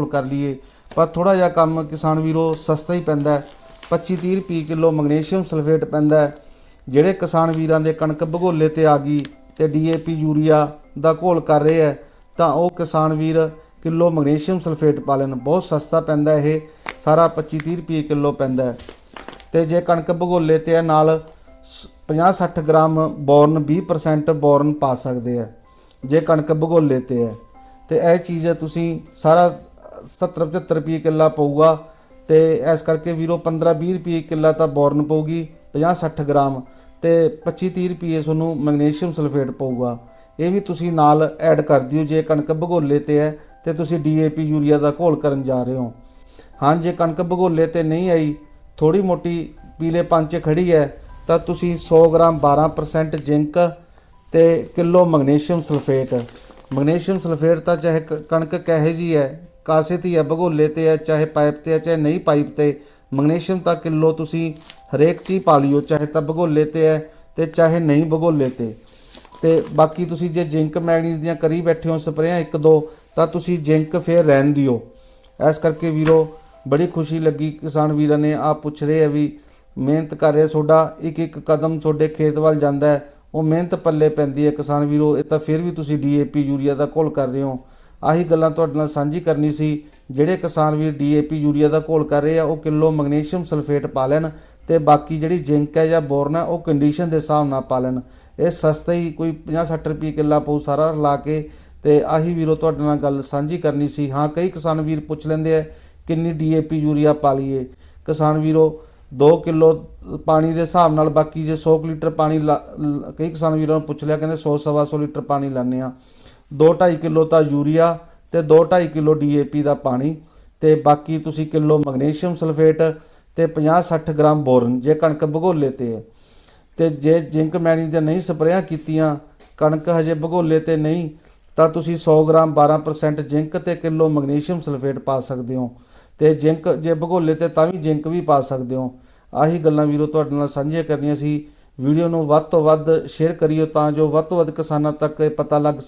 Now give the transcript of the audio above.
ਘੋਲ ਕਰ ਲਈਏ। ਪਰ ਥੋੜਾ ਜਿਹਾ ਕੰਮ ਕਿਸਾਨ ਵੀਰੋ ਸਸਤਾ ਹੀ ਪੈਂਦਾ ਹੈ। 25 30 ਰੁਪਏ ਕਿਲੋ ਮੈਗਨੀਸ਼ੀਅਮ ਸਲਫੇਟ ਪੈਂਦਾ ਜਿਹੜੇ ਕਿਸਾਨ ਵੀਰਾਂ ਦੇ ਕਣਕ ਭਗੋਲੇ ਤੇ ਆ ਗਈ ਤੇ ਡੀਏਪੀ ਯੂਰੀਆ ਦਾ ਘੋਲ ਕਰ ਰਹੇ ਹੈ, ਤਾਂ ਉਹ ਕਿਸਾਨ ਵੀਰ ਕਿਲੋ ਮੈਗਨੀਸ਼ੀਅਮ ਸਲਫੇਟ ਪਾ ਲੈਣ ਬਹੁਤ ਸਸਤਾ ਪੈਂਦਾ ਇਹ, ਸਾਰਾ 25 30 ਰੁਪਏ ਕਿਲੋ ਪੈਂਦਾ ਹੈ। ਤੇ ਜੇ ਕਣਕ ਭਗੋਲੇ ਤੇ ਹੈ, ਨਾਲ 50-60 ਗ੍ਰਾਮ ਬੋਰਨ 20% ਬੋਰਨ ਪਾ ਸਕਦੇ ਆ ਜੇ ਕਣਕ ਭਗੋਲੇ ਤੇ ਹੈ। ਤੇ ਇਹ ਚੀਜ਼ ਤੁਸੀਂ ਸਾਰਾ 70-75 ਰੁਪਏ ਕਿੱਲਾ ਪਊਗਾ ਤੇ ਇਸ ਕਰਕੇ ਵੀਰੋ 15-20 ਰੁਪਏ ਕਿੱਲਾ ਤਾਂ ਬੋਰਨ ਪਊਗੀ 50-60 ਗ੍ਰਾਮ ਤੇ 25-30 ਰੁਪਏ ਤੁਹਾਨੂੰ ਮੈਗਨੀਸ਼ੀਅਮ ਸਲਫੇਟ ਪਊਗਾ। ਇਹ ਵੀ ਤੁਸੀਂ ਨਾਲ ਐਡ ਕਰ ਦਿਓ, ਜੇ ਕਣਕ ਭਗੋਲੇ ਤੇ ਹੈ ਤੇ ਤੁਸੀਂ ਡੀਏਪੀ ਯੂਰੀਆ ਦਾ ਘੋਲ ਕਰਨ ਜਾ ਰਹੇ ਹੋ। ਹਾਂ, ਜੇ ਕਣਕ ਭਗੋਲੇ ਤੇ ਨਹੀਂ ਆਈ ਥੋੜੀ ਮੋਟੀ ਪੀਲੇ ਪੰਚ ਖੜੀ ਹੈ, ਤਾਂ ਤੁਸੀਂ 100 ਗ੍ਰਾਮ 12% ਜ਼ਿੰਕ ਤੇ kilo magnesium sulphate. Magnesium sulphate ਤਾਂ ਚਾਹੇ ਕਣਕ ਕਹੇ ਜੀ ਹੈ ਕਾਸੇ ਤੇ ਹੈ ਭਗੋਲੇ ਤੇ ਹੈ ਚਾਹੇ ਪਾਈਪ ਤੇ ਹੈ ਚਾਹੇ ਨਹੀਂ ਪਾਈਪ ਤੇ, ਮੈਗਨੀਸ਼ੀਅਮ ਤਾਂ ਕਿਲੋ ਤੁਸੀਂ, ਹਰੇਕ ਚੀਜ਼ ਪਾ ਲਿਓ, ਚਾਹੇ ਤਾਂ ਭਗੋਲੇ ਤੇ ਹੈ ਤੇ ਚਾਹੇ ਨਹੀਂ ਭਗੋਲੇ ਤੇ। ਤੇ ਬਾਕੀ ਤੁਸੀਂ ਜੇ ਜ਼ਿੰਕ ਮੈਗਨੀਜ਼ ਦੀਆਂ ਕਰੀ ਬੈਠੇ ਹੋ, ਸਪਰੇਆਂ ਇੱਕ ਦੋ, ਤਾਂ ਤੁਸੀਂ ਜ਼ਿੰਕ ਫੇਰ ਰਹਿਣ ਦਿਓ। ਇਸ ਕਰਕੇ ਵੀਰੋ, ਬੜੀ ਖੁਸ਼ੀ ਲੱਗੀ ਕਿਸਾਨ ਵੀਰਾਂ ਨੇ ਆ ਪੁੱਛ ਰਹੇ ਆ ਵੀ ਮਿਹਨਤ ਕਰ ਰਿਹਾ ਤੁਹਾਡਾ ਇੱਕ ਇੱਕ ਕਦਮ ਤੁਹਾਡੇ ਖੇਤ ਵੱਲ ਜਾਂਦਾ ਹੈ, ਉਹ ਮਿਹਨਤ ਪੱਲੇ ਪੈਂਦੀ ਹੈ ਕਿਸਾਨ ਵੀਰੋ, ਇਹ ਤਾਂ ਫਿਰ ਵੀ ਤੁਸੀਂ ਡੀਏਪੀ ਯੂਰੀਆ ਦਾ ਘੋਲ ਕਰ ਰਹੇ ਹੋ। ਆਹੀ ਗੱਲਾਂ ਤੁਹਾਡੇ ਨਾਲ ਸਾਂਝੀ ਕਰਨੀ ਸੀ। ਜਿਹੜੇ ਕਿਸਾਨ ਵੀਰ ਡੀਏਪੀ ਯੂਰੀਆ ਦਾ ਘੋਲ ਕਰ ਰਹੇ ਆ, ਉਹ ਕਿਲੋ ਮੈਗਨੀਸ਼ੀਅਮ ਸਲਫੇਟ ਪਾ ਲੈਣ ਤੇ ਬਾਕੀ ਜਿਹੜੀ ਜ਼ਿੰਕ ਹੈ ਜਾਂ ਬੋਰਨ ਹੈ, ਉਹ ਕੰਡੀਸ਼ਨ ਦੇ ਹਿਸਾਬ ਨਾਲ ਪਾ ਲੈਣ। ਇਹ ਸਸਤਾ ਹੀ ਕੋਈ 50-60 ਰੁਪਏ ਕਿੱਲਾ ਪਊ ਸਾਰਾ ਲਾ ਕੇ ਤੇ ਆਹੀ ਵੀਰੋ ਤੁਹਾਡੇ ਨਾਲ ਗੱਲ ਸਾਂਝੀ ਕਰਨੀ ਸੀ। ਹਾਂ, ਕਈ ਕਿਸਾਨ ਵੀਰ ਪੁੱਛ ਲੈਂਦੇ ਆ, ਕਿੰਨੀ ਡੀਏਪੀ ਯੂਰੀਆ ਪਾ ਲਈਏ? ਕਿਸਾਨ ਵੀਰੋ 2 ਕਿਲੋ ਪਾਣੀ ਦੇ ਹਿਸਾਬ ਨਾਲ ਬਾਕੀ ਜੇ 100 ਕੁ ਲੀਟਰ ਪਾਣੀ ਲਾ- ਕਈ ਕਿਸਾਨ ਵੀਰਾਂ ਨੂੰ ਪੁੱਛ ਲਿਆ, ਕਹਿੰਦੇ 100 ਸਵਾ 100 ਲੀਟਰ ਪਾਣੀ ਲਾਉਂਦੇ ਆ 2.5 ਕਿਲੋ ਤਾਂ ਯੂਰੀਆ ਤੇ 2.5 ਕਿਲੋ ਡੀਏਪੀ ਦਾ ਪਾਣੀ ਤੇ ਬਾਕੀ ਤੁਸੀਂ ਕਿਲੋ ਮੈਗਨੀਸ਼ੀਅਮ ਸਲਫੇਟ ਤੇ 50-60 ਗ੍ਰਾਮ ਬੋਰਨ, ਜੇ ਕਣਕ ਭਗੋਲੇ ਤੇ ਹੈ। ਤੇ ਜੇ ਜ਼ਿੰਕ ਮੈਗਨੀਜ਼ ਦੀਆਂ ਨਹੀਂ ਸਪਰੇਆਂ ਕੀਤੀਆਂ, ਕਣਕ ਹਜੇ ਭਗੋਲੇ ਤੇ ਨਹੀਂ, ਤਾਂ ਤੁਸੀਂ 100 ਗ੍ਰਾਮ 12% ਜ਼ਿੰਕ ਤੇ ਕਿਲੋ ਮੈਗਨੀਸ਼ੀਅਮ ਸਲਫੇਟ ਪਾ ਸਕਦੇ ਹੋ। ਤੇ ਜ਼ਿੰਕ ਜੇ ਭਗੋਲੇ ਤੇ ਤਾਂ ਵੀ ਜ਼ਿੰਕ ਵੀ ਪਾ ਸਕਦੇ ਹੋ। ਆਹੀ ਗੱਲਾਂ ਵੀਰੋ ਤੁਹਾਡੇ ਨਾਲ ਸਾਂਝੀਆਂ ਕਰਨੀਆਂ ਸੀ। ਵੀਡੀਓ ਨੂੰ ਵੱਧ ਤੋਂ ਵੱਧ ਸ਼ੇਅਰ ਕਰਿਓ ਤਾਂ ਜੋ ਵੱਧ ਤੋਂ ਵੱਧ ਕਿਸਾਨਾਂ ਤੱਕ ਇਹ ਪਤਾ ਲੱਗ